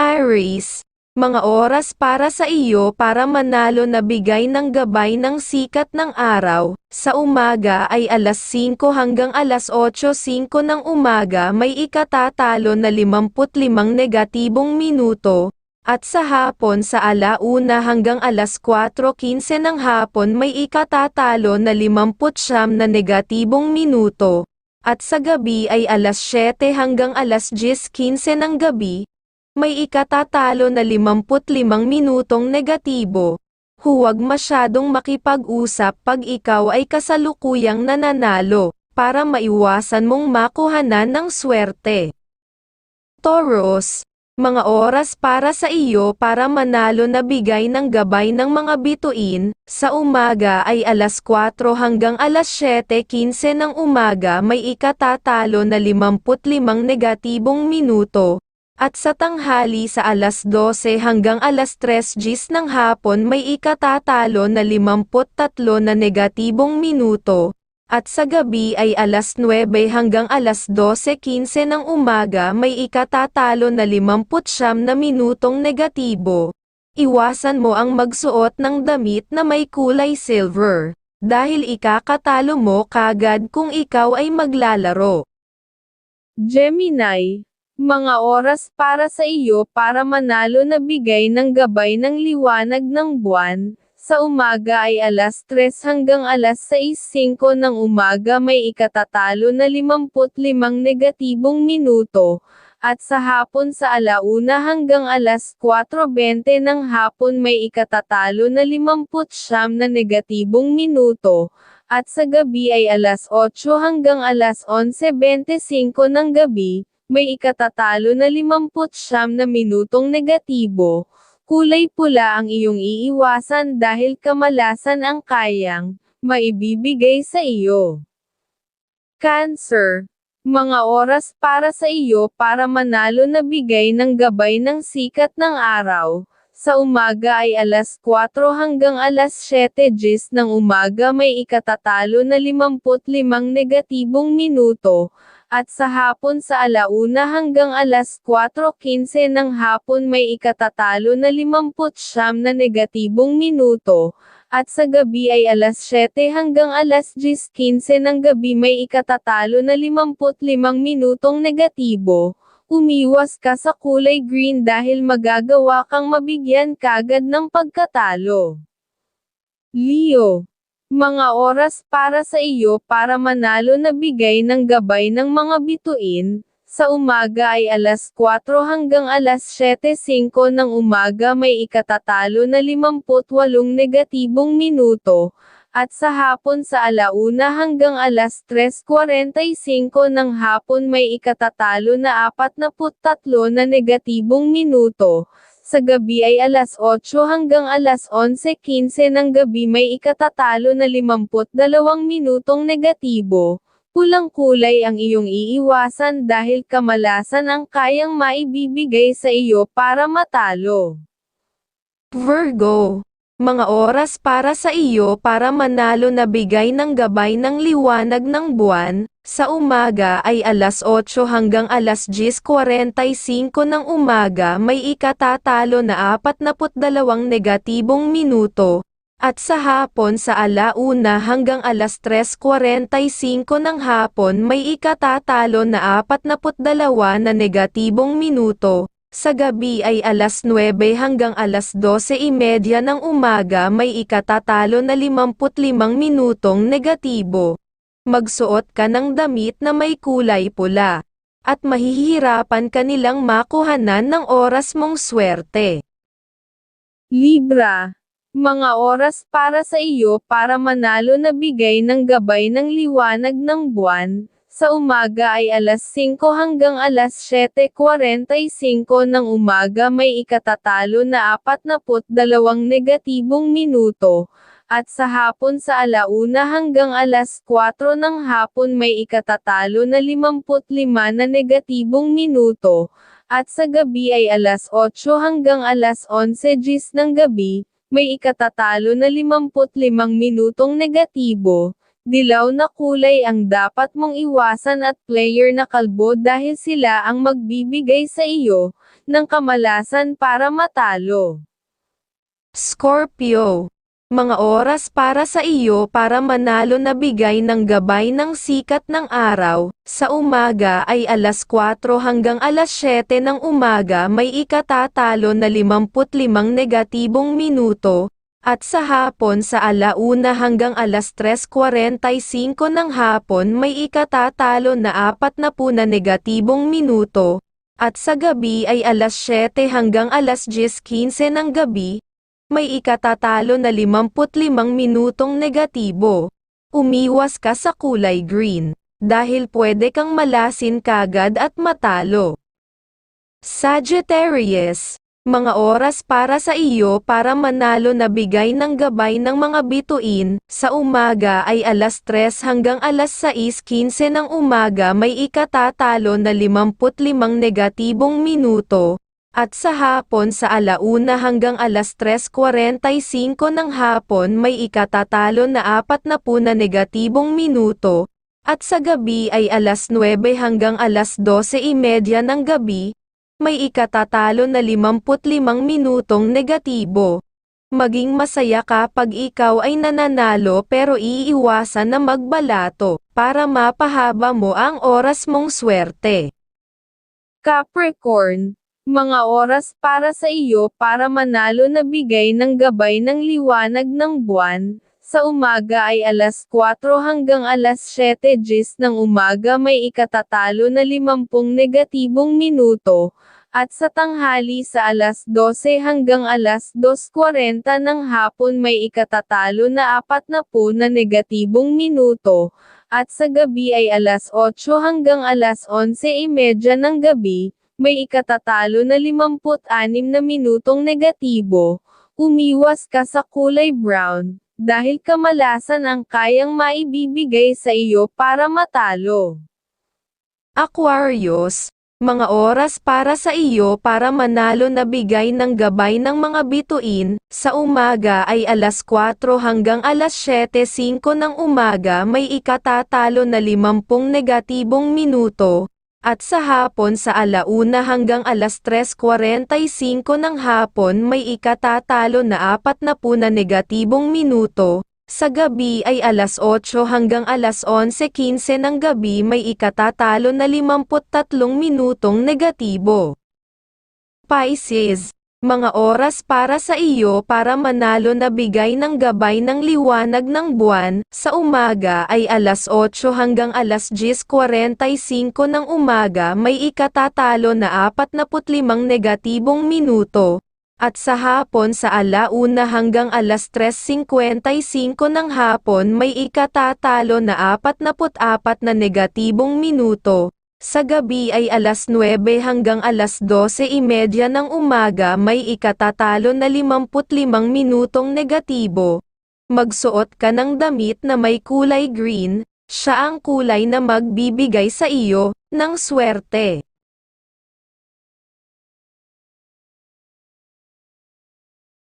Aries, mga oras para sa iyo para manalo na bigay ng gabay ng sikat ng araw. Sa umaga ay alas 5 hanggang alas 8.05 ng umaga may ikatatalo na 55 negatibong minuto. At sa hapon sa alauna hanggang alas 4.15 ng hapon may ikatatalo na 59 na negatibong minuto. At sa gabi ay alas 7 hanggang alas 10.15 ng gabi, may ikatatalo na 55 minutong negatibo. Huwag masyadong makipag-usap pag ikaw ay kasalukuyang nananalo, para maiwasan mong makuhanan ng swerte. Taurus, mga oras para sa iyo para manalo na bigay ng gabay ng mga bituin, sa umaga ay alas 4 hanggang alas 7.15 ng umaga may ikatatalo na 55 negatibong minuto, at sa tanghali sa alas 12 hanggang alas 3 gis ng hapon may ikatatalo na 53 na negatibong minuto, at sa gabi ay alas 9 hanggang alas 12.15 ng umaga may ikatatalo na 59 na minutong negatibo. Iwasan mo ang magsuot ng damit na may kulay silver, dahil ikakatalo mo kagad kung ikaw ay maglalaro. Gemini, mga oras para sa iyo para manalo na bigay ng gabay ng liwanag ng buwan. Sa umaga ay alas 3 hanggang alas 6.05 ng umaga may ikatatalo na 55 negatibong minuto, at sa hapon sa alauna hanggang alas 4.20 ng hapon may ikatatalo na 50 na negatibong minuto, at sa gabi ay alas 8 hanggang alas 11.25 ng gabi, may ikatatalo na 50 na minutong negatibo. Kulay pula ang iyong iiwasan dahil kamalasan ang kayang maibibigay sa iyo. Cancer, mga oras para sa iyo para manalo na bigay ng gabay ng sikat ng araw. Sa umaga ay alas 4 hanggang alas 7 gis ng umaga may ikatatalo na 55 negatibong minuto, at sa hapon sa alauna hanggang alas 4.15 ng hapon may ikatatalo na 50 na negatibong minuto, at sa gabi ay alas 7 hanggang alas 10.15 ng gabi may ikatatalo na 55 minutong negatibo. Umiwas ka sa kulay green dahil magagawa kang mabigyan kagad ng pagkatalo. Leo mga oras para sa iyo para manalo na bigay ng gabay ng mga bituin, sa umaga ay alas 4 hanggang alas 7.05 ng umaga may ikatatalo na 58 negatibong minuto, at sa hapon sa alauna hanggang alas 3.45 ng hapon may ikatatalo na 43 na negatibong minuto, sa gabi ay alas 8 hanggang alas 11.15 ng gabi may ikatatalo na 52 minutong negatibo. Pulang kulay ang iyong iiwasan dahil kamalasan ang kayang maibibigay sa iyo para matalo. Virgo, mga oras para sa iyo para manalo na bigay ng gabay ng liwanag ng buwan, sa umaga ay alas 8 hanggang alas 10.45 ng umaga may ikatatalo na 42 negatibong minuto, at sa hapon sa alauna hanggang alas 3.45 ng hapon may ikatatalo na 42 na negatibong minuto, sa gabi ay alas 9 hanggang alas 12.30 ng umaga may ikatatalo na 55 minutong negatibo magsuot ka ng damit na may kulay pula, at mahihirapan ka nilang makuhanan ng oras mong swerte. Libra, mga oras para sa iyo para manalo na bigay ng gabay ng liwanag ng buwan, sa umaga ay alas 5 hanggang alas 7.45 ng umaga may ikatatalo na 42 negatibong minuto, at sa hapon sa alauna hanggang alas 4 ng hapon may ikatatalo na 55 na negatibong minuto, at sa gabi ay alas 8 hanggang alas 11 gis ng gabi, may ikatatalo na 55 minutong negatibo. Dilaw na kulay ang dapat mong iwasan at player na kalbo dahil sila ang magbibigay sa iyo ng kamalasan para matalo. Scorpio. Mga oras para sa iyo para manalo na bigay ng gabay ng sikat ng araw. Sa umaga ay alas 4 hanggang alas 7 ng umaga may ikatatalo na 55 negatibong minuto. At sa hapon sa alauna hanggang alas 3.45 ng hapon may ikatatalo na 40 na negatibong minuto. At sa gabi ay alas 7 hanggang alas 10.15 ng gabi, may ikatatalo na 55 minutong negatibo. Umiwas ka sa kulay green, dahil pwede kang malasin kagad at matalo. Sagittarius, mga oras para sa iyo para manalo na bigay ng gabay ng mga bituin, sa umaga ay alas 3 hanggang alas 6.15 ng umaga may ikatatalo na 55 negatibong minuto, at sa hapon sa alauna hanggang alas 3.45 ng hapon may ikatatalo na 40 na negatibong minuto, at sa gabi ay alas 9 hanggang alas 12.30 ng gabi, may ikatatalo na 55 minutong negatibo. Maging masaya ka pag ikaw ay nananalo pero iiwasan na magbalato, para mapahaba mo ang oras mong swerte. Capricorn, mga oras para sa iyo para manalo na bigay ng gabay ng liwanag ng buwan. Sa umaga ay alas 4 hanggang alas 7 gis ng umaga may ikatatalo na 50 negatibong minuto, at sa tanghali sa alas 12 hanggang alas 2.40 ng hapon may ikatatalo na 40 na negatibong minuto, at sa gabi ay alas 8 hanggang alas 11.30 ng gabi, may ikatatalo na 56 na minutong negatibo, umiwas ka sa kulay brown, dahil kamalasan ang kayang maibibigay sa iyo para matalo. Aquarius, mga oras para sa iyo para manalo na bigay ng gabay ng mga bituin, sa umaga ay alas 4 hanggang alas 7.05 ng umaga may ikatatalo na 50 negatibong minuto, at sa hapon sa alauna hanggang alas 3.45 ng hapon may ikatatalo na 40 na negatibong minuto, sa gabi ay alas 8 hanggang alas 11.15 ng gabi may ikatatalo na 53 minutong negatibo. Pisces, mga oras para sa iyo para manalo na bigay ng gabay ng liwanag ng buwan, sa umaga ay alas 8 hanggang alas 10.45 ng umaga may ikatatalo na 45 negatibong minuto, at sa hapon sa alauna hanggang alas 3.55 ng hapon may ikatatalo na 44 na negatibong minuto, sa gabi ay alas 9 hanggang alas 12.30 ng umaga may ikatatalo na 55 minutong negatibo. Magsuot ka ng damit na may kulay green, siya ang kulay na magbibigay sa iyo, ng swerte.